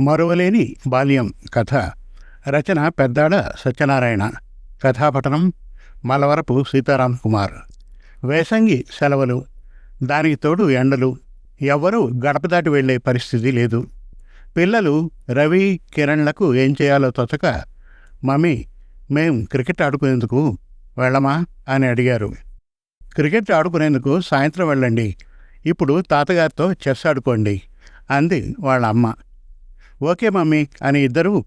మరువలేని బాల్యం కథ. రచన పెద్దాడ సత్యనారాయణ. కథాపఠనం మలవరపు సీతారాం కుమార్. వేసంగి సెలవులు. దానికి తోడు ఎండలు. ఎవ్వరూ గడప దాటి వెళ్ళే పరిస్థితి లేదు. పిల్లలు రవి కిరణ్లకు ఏం చేయాలో తోచక మమ్మీ మేం క్రికెట్ ఆడుకునేందుకు వెళ్ళమా? అని అడిగారు. క్రికెట్ ఆడుకునేందుకు సాయంత్రం వెళ్ళండి. ఇప్పుడు తాతగారితో చెస్ ఆడుకోండి అంది వాళ్ళ అమ్మ. ఓకే మమ్మీ అని ఇద్దరూ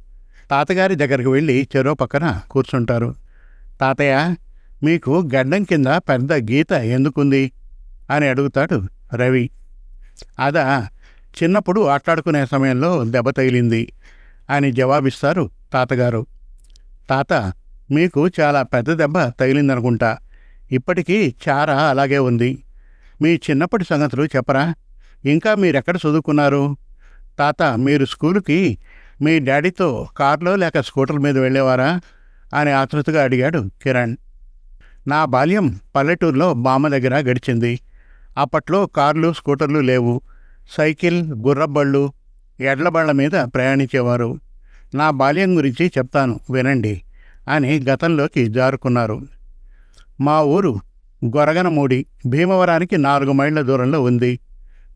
తాతగారి దగ్గరికి వెళ్ళి చెరో పక్కన కూర్చుంటారు. తాతయ్య మీకు గడ్డం కింద పెద్ద గీత ఎందుకుంది? అని అడుగుతాడు రవి. అదా చిన్నప్పుడు ఆట్లాడుకునే సమయంలో దెబ్బ తగిలింది అని జవాబిస్తారు తాతగారు. తాత మీకు చాలా పెద్ద దెబ్బ తగిలిందనుకుంటా. ఇప్పటికీ చార అలాగే ఉంది. మీ చిన్నప్పటి సంగతులు చెప్పరా? ఇంకా మీరెక్కడ చదువుకున్నారు? తాత మీరు స్కూలుకి మీ డాడీతో కార్లో లేక స్కూటర్ మీద వెళ్ళేవారా? అని ఆతృతగా అడిగాడు కిరణ్. నా బాల్యం పల్లెటూరులో బామ్మ దగ్గర గడిచింది. అప్పట్లో కార్లు స్కూటర్లు లేవు. సైకిల్ గుర్రబళ్ళు ఎడ్లబళ్ళ మీద ప్రయాణించేవారు. నా బాల్యం గురించి చెప్తాను వినండి అని గతంలోకి జారుకున్నారు. మా ఊరు గొరగనమూడి భీమవరానికి నాలుగు మైళ్ళ దూరంలో ఉంది.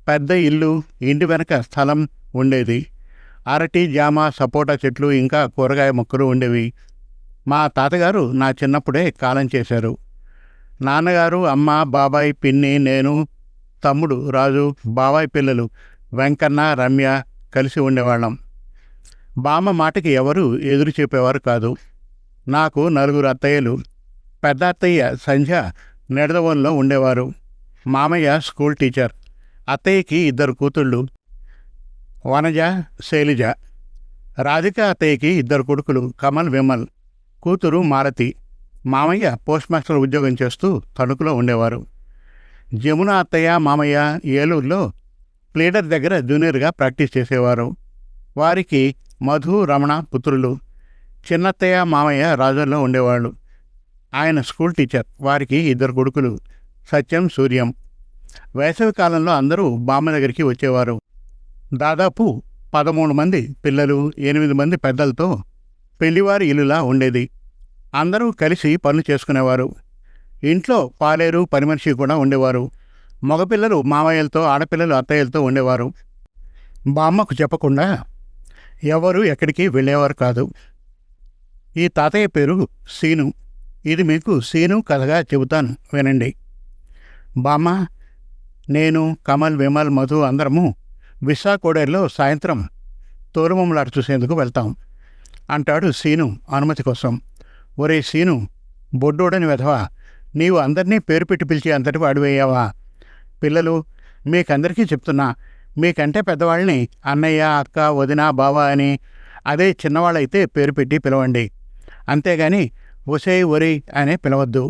పెద్ద ఇల్లు ఇంటి వెనక స్థలం ఉండేది. అరటి జామ సపోటా చెట్లు ఇంకా కూరగాయ మొక్కలు ఉండేవి. మా తాతగారు నా చిన్నప్పుడే కాలం చేశారు. నాన్నగారు అమ్మ బాబాయ్ పిన్ని నేను తమ్ముడు రాజు బాబాయ్ పిల్లలు వెంకన్న రమ్య కలిసి ఉండేవాళ్ళం. బామ్మ మాటకి ఎవరు ఎదురు చెప్పేవారు కాదు. నాకు నలుగురు అత్తయ్యలు పెద్ద అత్తయ్య సంధ్య నెడదవోన్లో ఉండేవారు. మామయ్య స్కూల్ టీచర్. అత్తయ్యకి ఇద్దరు కూతుళ్ళు. వనజ శైలిజ రాధిక అత్తయ్యకి ఇద్దరు కొడుకులు కమల్ విమల్ కూతురు మారతి మామయ్య పోస్ట్ మాస్టర్ ఉద్యోగం చేస్తూ తణుకులో ఉండేవారు. జమున అత్తయ్య మామయ్య ఏలూరులో ప్లేడర్ దగ్గర జూనియర్గా ప్రాక్టీస్ చేసేవారు. వారికి మధు రమణ పుత్రులు చిన్నత్తయ్య మామయ్య రాజుల్లో ఉండేవాళ్ళు. ఆయన స్కూల్ టీచర్ వారికి ఇద్దరు కొడుకులు సత్యం సూర్యం. వేసవి కాలంలో అందరూ బామ్మ దగ్గరికి వచ్చేవారు. దాదాపు పదమూడు మంది పిల్లలు ఎనిమిది మంది పెద్దలతో పెళ్ళివారి ఇల్లులా ఉండేది. అందరూ కలిసి పనులు చేసుకునేవారు. ఇంట్లో పాలేరు పని మనిషి కూడా ఉండేవారు. మగపిల్లలు మామయ్యలతో ఆడపిల్లలు అత్తయ్యలతో ఉండేవారు. బామ్మకు చెప్పకుండా ఎవరు ఎక్కడికి వెళ్ళేవారు కాదు. ఈ తాతయ్య పేరు సీను. ఇది మీకు సీను కథగా చెబుతాను వినండి. బామ్మ నేను కమల్ విమల్ మధు అందరము విశాఖోడేరులో సాయంత్రం తోలుమమ్మలాట చూసేందుకు వెళ్తాం అంటాడు సీను అనుమతి కోసం. ఒరే సీను బొడ్డోడని వెధవా నీవు అందరినీ పేరు పెట్టి పిలిచి అంతటి వాడివేయావా పిల్లలు మీకందరికీ చెప్తున్నా మీకంటే పెద్దవాళ్ళని అన్నయ్య అక్క వదిన బావ అని అదే చిన్నవాళ్ళైతే పేరు పెట్టి పిలవండి. అంతేగాని ఒసే ఒరి అనే పిలవద్దు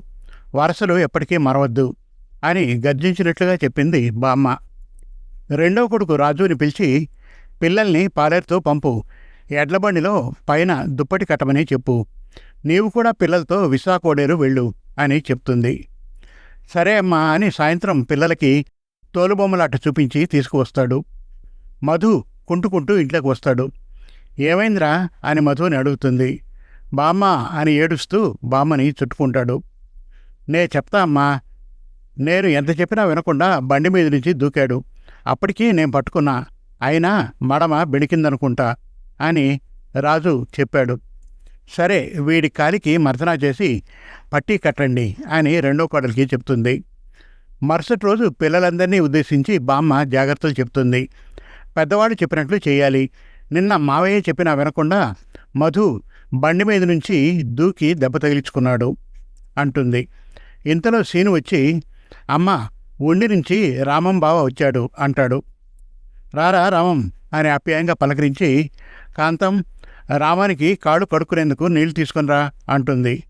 వరసలు ఎప్పటికీ మరవద్దు అని గర్జించినట్లుగా చెప్పింది బామ్మ. రెండవ కొడుకు రాజుని పిలిచి పిల్లల్ని పాలేరుతో పంపు. ఎడ్లబండిలో పైన దుప్పటి కట్టమని చెప్పు. నీవు కూడా పిల్లలతో విశాఖోడేరు వెళ్ళు అని చెప్తుంది. సరే అమ్మా అని సాయంత్రం పిల్లలకి తోలుబొమ్మలాట చూపించి తీసుకువస్తాడు. మధు కుంటుకుంటూ ఇంట్లోకి వస్తాడు. ఏమైందిరా? అని మధుని అడుగుతుంది. బామ్మ అని ఏడుస్తూ బామ్మని చుట్టుకుంటాడు. నే చెప్తా అమ్మా. నేను ఎంత చెప్పినా వినకుండా బండి మీద నుంచి దూకాడు. అప్పటికీ నేను పట్టుకున్నా అయినా మడమ బెణికిందనుకుంటా అని రాజు చెప్పాడు. సరే వీడి కాలికి మర్దనా చేసి పట్టీ కట్టండి అని రెండో కోడలికి చెప్తుంది. మరుసటి రోజు పిల్లలందరినీ ఉద్దేశించి బామ్మ జాగ్రత్తలు చెప్తుంది. పెద్దవాడు చెప్పినట్లు చేయాలి. నిన్న మావయ్య చెప్పినా వినకుండా మధు బండి మీద నుంచి దూకి దెబ్బ తగిలించుకున్నాడు అంటుంది. ఇంతలో సీను వచ్చి అమ్మ ఒండి నుంచి రామం బావ వచ్చాడు అంటాడు. రారా రామం అని ఆప్యాయంగా పలకరించి కాంతం రామానికి కాడు కడుక్కునేందుకు నీళ్ళు తీసుకునిరా అంటుంది.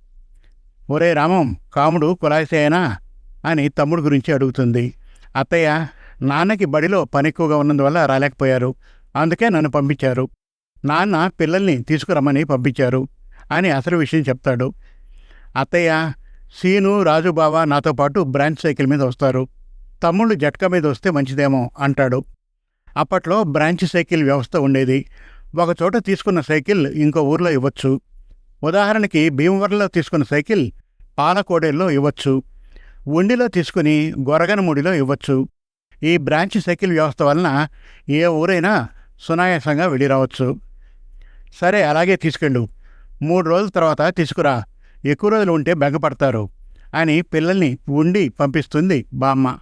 ఒరే రామం కాముడు కులాయిసేనా అని తమ్ముడు గురించి అడుగుతుంది. అత్తయ్య నాన్నకి బడిలో పని ఎక్కువగా ఉన్నందువల్ల రాలేకపోయారు. అందుకే నన్ను పంపించారు. నాన్న పిల్లల్ని తీసుకురమ్మని పంపించారు అని అసలు విషయం చెప్తాడు. అత్తయ్య సీను రాజు బావ నాతో పాటు బ్రాంచ్ సైకిల్ మీద వస్తారు. తమ్ముళ్ళు జట్కా మీద వస్తే మంచిదేమో అంటాడు. అప్పట్లో బ్రాంచ్ సైకిల్ వ్యవస్థ ఉండేది. ఒకచోట తీసుకున్న సైకిల్ ఇంకో ఊర్లో ఇవ్వచ్చు. ఉదాహరణకి భీమవరంలో తీసుకున్న సైకిల్ పాలకోడేల్లో ఇవ్వచ్చు. ఉండిలో తీసుకుని గొరగనముడిలో ఇవ్వచ్చు. ఈ బ్రాంచ్ సైకిల్ వ్యవస్థ వలన ఏ ఊరైనా సునాయాసంగా వెళ్ళి రావచ్చు. సరే అలాగే తీసుకెళ్ళు. మూడు రోజుల తర్వాత తీసుకురా. ఎక్కువ రోజులు ఉంటే బెంగపడతారు అని పిల్లల్ని ఉండి పంపిస్తుంది బామ్మ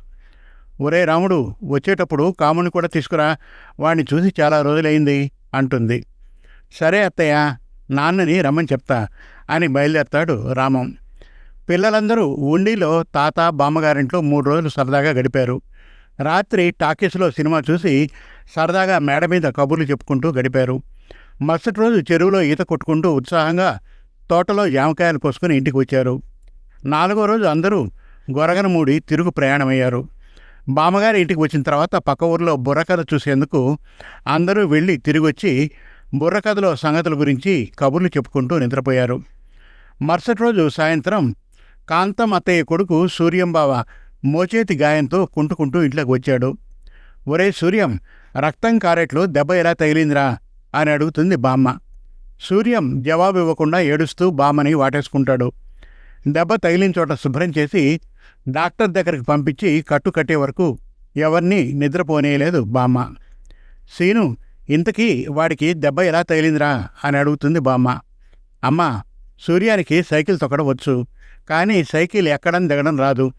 ఒరే రాముడు వచ్చేటప్పుడు కాముని కూడా తీసుకురా వాడిని చూసి చాలా రోజులైంది అంటుంది. సరే అత్తయ్య నాన్నని రమ్మని చెప్తా అని బయలుదేరతాడు రామం. పిల్లలందరూ ఉండిలో తాత బామ్మగారింట్లో మూడు రోజులు సరదాగా గడిపారు. రాత్రి టాకీస్లో సినిమా చూసి సరదాగా మేడ మీద కబుర్లు చెప్పుకుంటూ గడిపారు. మరుసటి రోజు చెరువులో ఈత కొట్టుకుంటూ ఉత్సాహంగా తోటలో జామకాయలు కోసుకుని ఇంటికి వచ్చారు. నాలుగో రోజు అందరూ గొరగనమూడి తిరుగు ప్రయాణమయ్యారు. బామ్మగారి ఇంటికి వచ్చిన తర్వాత పక్క ఊర్లో బుర్రకథ చూసేందుకు అందరూ వెళ్ళి తిరిగి వచ్చి బుర్రకథలో సంగతుల గురించి కబుర్లు చెప్పుకుంటూ నిద్రపోయారు. మరుసటి రోజు సాయంత్రం కాంతం అత్తయ్య కొడుకు సూర్యంబావ మోచేతి గాయంతో కుంటుకుంటూ ఇంట్లోకి వచ్చాడు. ఒరే సూర్యం రక్తం కారెట్లో దెబ్బ ఎలా తగిలిందిరా? అని అడుగుతుంది బామ్మ. సూర్యం జవాబు ఇవ్వకుండా ఏడుస్తూ బామ్మని వాటేసుకుంటాడు. దెబ్బ తగిలిన చోట శుభ్రం చేసి డాక్టర్ దగ్గరికి పంపించి కట్టు కట్టే వరకు ఎవరిని నిద్రపోనేయలేదు బామ్మ. సీను ఇంతకీ వాడికి దెబ్బ ఎలా తగిలిందిరా అని అడుగుతుంది బామ్మ. అమ్మా సూర్యానికి సైకిల్ తొక్కడం వచ్చు కానీ సైకిల్ ఎక్కడం దిగడం రాదు.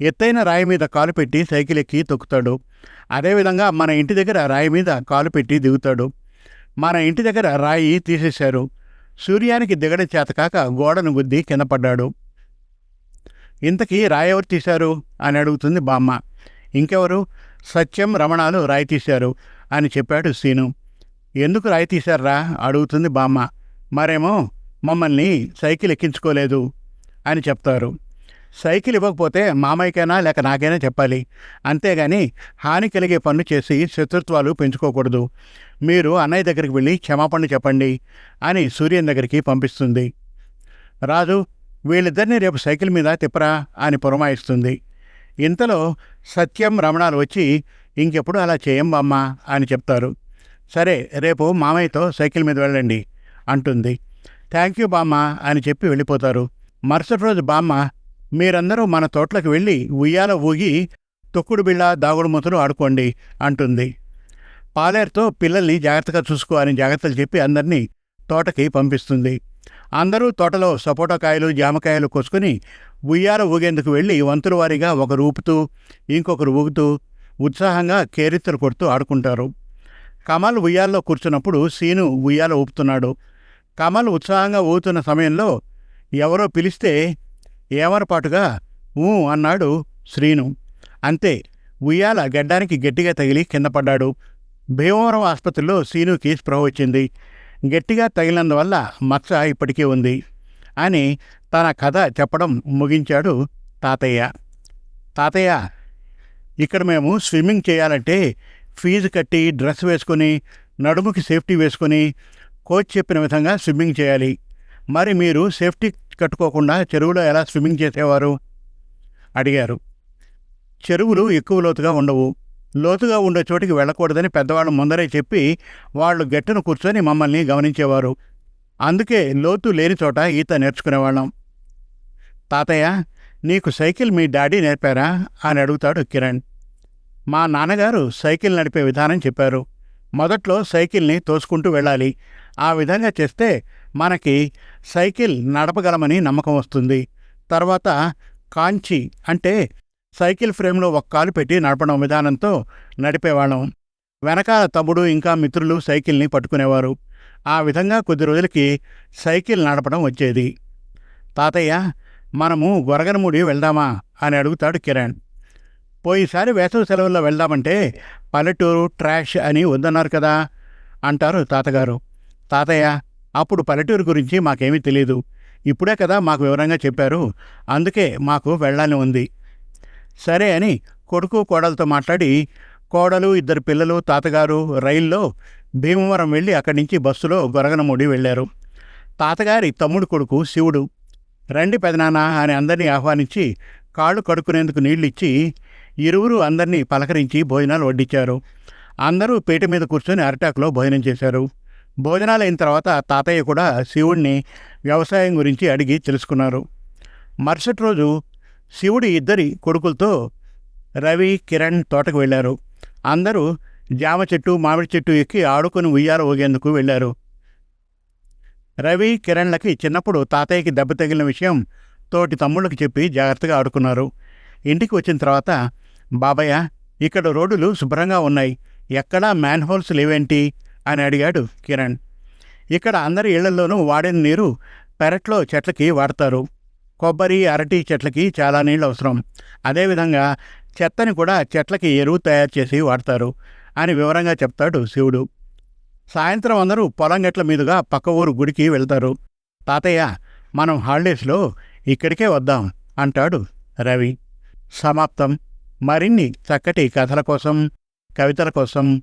ఎత్తైన రాయి మీద కాలు పెట్టి సైకిల్ ఎక్కి తొక్కుతాడు. అదేవిధంగా మన ఇంటి దగ్గర రాయి మీద కాలు పెట్టి దిగుతాడు. మన ఇంటి దగ్గర రాయి తీసేశారు. సూర్యానికి దిగడ చేతకాక గోడను గుద్ది కింద పడ్డాడు. ఇంతకీ రాయి ఎవరు తీశారు? అని అడుగుతుంది బామ్మ. ఇంకెవరు? సత్యం రమణాలు రాయి తీశారు అని చెప్పాడు సీను. ఎందుకు రాయి తీశారా అడుగుతుంది బామ్మ. మరేమో మమ్మల్ని సైకిల్ ఎక్కించుకోలేదు అని చెప్తారు. సైకిల్ ఇవ్వకపోతే మామయ్యకైనా లేక నాకైనా చెప్పాలి. అంతేగాని హాని కలిగే పనులు చేసి శత్రుత్వాలు పెంచుకోకూడదు. మీరు అన్నయ్య దగ్గరికి వెళ్ళి క్షమాపణ చెప్పండి అని సూర్యన్ దగ్గరికి పంపిస్తుంది. రాజు వీళ్ళిద్దరిని రేపు సైకిల్ మీద తిప్పరా అని పురమాయిస్తుంది. ఇంతలో సత్యం రమణాలు వచ్చి ఇంకెప్పుడు అలా చేయం బామ్మ అని చెప్తారు. సరే రేపు మామయ్యతో సైకిల్ మీద వెళ్ళండి అంటుంది. థ్యాంక్ యూ బామ్మ అని చెప్పి వెళ్ళిపోతారు. మరుసటి రోజు బామ్మ మీరందరూ మన తోటలకు వెళ్ళి ఉయ్యాల ఊగి తొక్కుడు బిళ్ళ దాగుడు మూతలు ఆడుకోండి అంటుంది. పాలేరుతో పిల్లల్ని జాగ్రత్తగా చూసుకో అని జాగ్రత్తలు చెప్పి అందరినీ తోటకి పంపిస్తుంది. అందరూ తోటలో సపోటా కాయలు జామకాయలు కోసుకుని ఉయ్యాల ఊగేందుకు వెళ్ళి వంతుల వారీగా ఒకరు ఊపుతూ ఇంకొకరు ఊగుతూ ఉత్సాహంగా కేరిత్తలు కొడుతూ ఆడుకుంటారు. కమల్ ఉయ్యాల్లో కూర్చున్నప్పుడు సీను ఉయ్యాల ఊపుతున్నాడు. కమల్ ఉత్సాహంగా ఊగుతున్న సమయంలో ఎవరో పిలిస్తే ఏమరపాటుగా ఊ అన్నాడు శ్రీను. అంతే ఉయ్యాల గడ్డానికి గట్టిగా తగిలి కింద పడ్డాడు. భీమవరం ఆసుపత్రిలో శ్రీనుకి స్పృహ వచ్చింది. గట్టిగా తగిలినందువల్ల మచ్చ ఇప్పటికీ ఉంది అని తన కథ చెప్పడం ముగించాడు తాతయ్య. తాతయ్య ఇక్కడ మేము స్విమ్మింగ్ చేయాలంటే ఫీజు కట్టి డ్రెస్ వేసుకొని నడుముకి సేఫ్టీ వేసుకొని కోచ్ చెప్పిన విధంగా స్విమ్మింగ్ చేయాలి. మరి మీరు సేఫ్టీ కట్టుకోకుండా చెరువులో ఎలా స్విమ్మింగ్ చేసేవారు? అడిగారు. చెరువులు ఎక్కువ లోతుగా ఉండవు. లోతుగా ఉండే చోటికి వెళ్ళకూడదని పెద్దవాళ్ళు ముందరే చెప్పి వాళ్ళు గట్టును కూర్చొని మమ్మల్ని గమనించేవారు. అందుకే లోతు లేని చోట ఈత నేర్చుకునేవాళ్ళం. తాతయ్య నీకు సైకిల్ మీ డాడీ నేర్పారా? అని అడుగుతాడు కిరణ్. మా నాన్నగారు సైకిల్ నడిపే విధానం చెప్పారు. మొదట్లో సైకిల్ని తోసుకుంటూ వెళ్ళాలి. ఆ విధంగా చేస్తే మనకి సైకిల్ నడపగలమని నమ్మకం వస్తుంది. తర్వాత కాంచి అంటే సైకిల్ ఫ్రేమ్లో ఒక కాలు పెట్టి నడపడం విధానంతో నడిపేవాళ్ళం. వెనకాల తమ్ముడు ఇంకా మిత్రులు సైకిల్ని పట్టుకునేవారు. ఆ విధంగా కొద్ది రోజులకి సైకిల్ నడపడం వచ్చేది. తాతయ్య మనము గొరగనముడి వెళ్దామా? అని అడుగుతాడు కిరణ్. పోయిసారి వేసవి సెలవుల్లో వెళ్దామంటే పల్లెటూరు ట్రాష్ అని వద్దన్నారు కదా అంటారు తాతగారు. తాతయ్య అప్పుడు పల్లెటూరు గురించి మాకేమీ తెలియదు ఇప్పుడే కదా మాకు వివరంగా చెప్పారు. అందుకే మాకు వెళ్ళాలని ఉంది. సరే అని కొడుకు కోడలతో మాట్లాడి కోడలు ఇద్దరు పిల్లలు తాతగారు రైల్లో భీమవరం వెళ్ళి అక్కడి నుంచి బస్సులో గొరగనమూడి వెళ్ళారు. తాతగారి తమ్ముడు కొడుకు శివుడు. రండి పెదనాన్న అని అందరినీ ఆహ్వానించి కాళ్ళు కడుక్కునేందుకు నీళ్ళిచ్చి ఇరువురు అందరినీ పలకరించి భోజనాలు వడ్డించారు అందరూ పీట మీద కూర్చొని అరిటాకులో భోజనం చేశారు. భోజనాలు అయిన తర్వాత తాతయ్య కూడా శివుడిని వ్యవసాయం గురించి అడిగి తెలుసుకున్నారు. మరుసటి రోజు శివుడి ఇద్దరి కొడుకులతో రవి కిరణ్ తోటకు వెళ్ళారు. అందరూ జామ చెట్టు మామిడి చెట్టు ఎక్కి ఆడుకొని ఉయ్యాల ఊగేందుకు వెళ్ళారు. రవి కిరణ్లకి చిన్నప్పుడు తాతయ్యకి దెబ్బ తగిలిన విషయం తోటి తమ్ముళ్ళకి చెప్పి జాగ్రత్తగా ఆడుకున్నారు. ఇంటికి వచ్చిన తర్వాత బాబయ్య ఇక్కడ రోడ్డులు శుభ్రంగా ఉన్నాయి. ఎక్కడా మ్యాన్హోల్స్ లేవేంటి? అని అడిగాడు కిరణ్. ఇక్కడ అందరి ఇళ్ళలోనూ వాడిన నీరు పెరట్లో చెట్లకి వాడతారు. కొబ్బరి అరటి చెట్లకి చాలా నీళ్ళు అవసరం అదేవిధంగా చెత్తని కూడా చెట్లకి ఎరువు తయారు చేసి వాడతారు అని వివరంగా చెప్తాడు శివుడు. సాయంత్రం అందరూ పొలం గట్ల మీదుగా పక్క ఊరు గుడికి వెళ్తారు. తాతయ్య మనం హాలిడేస్లో ఇక్కడికే వద్దాం అంటాడు రవి. సమాప్తం. మరిన్ని చక్కటి కథల కోసం కవితల కోసం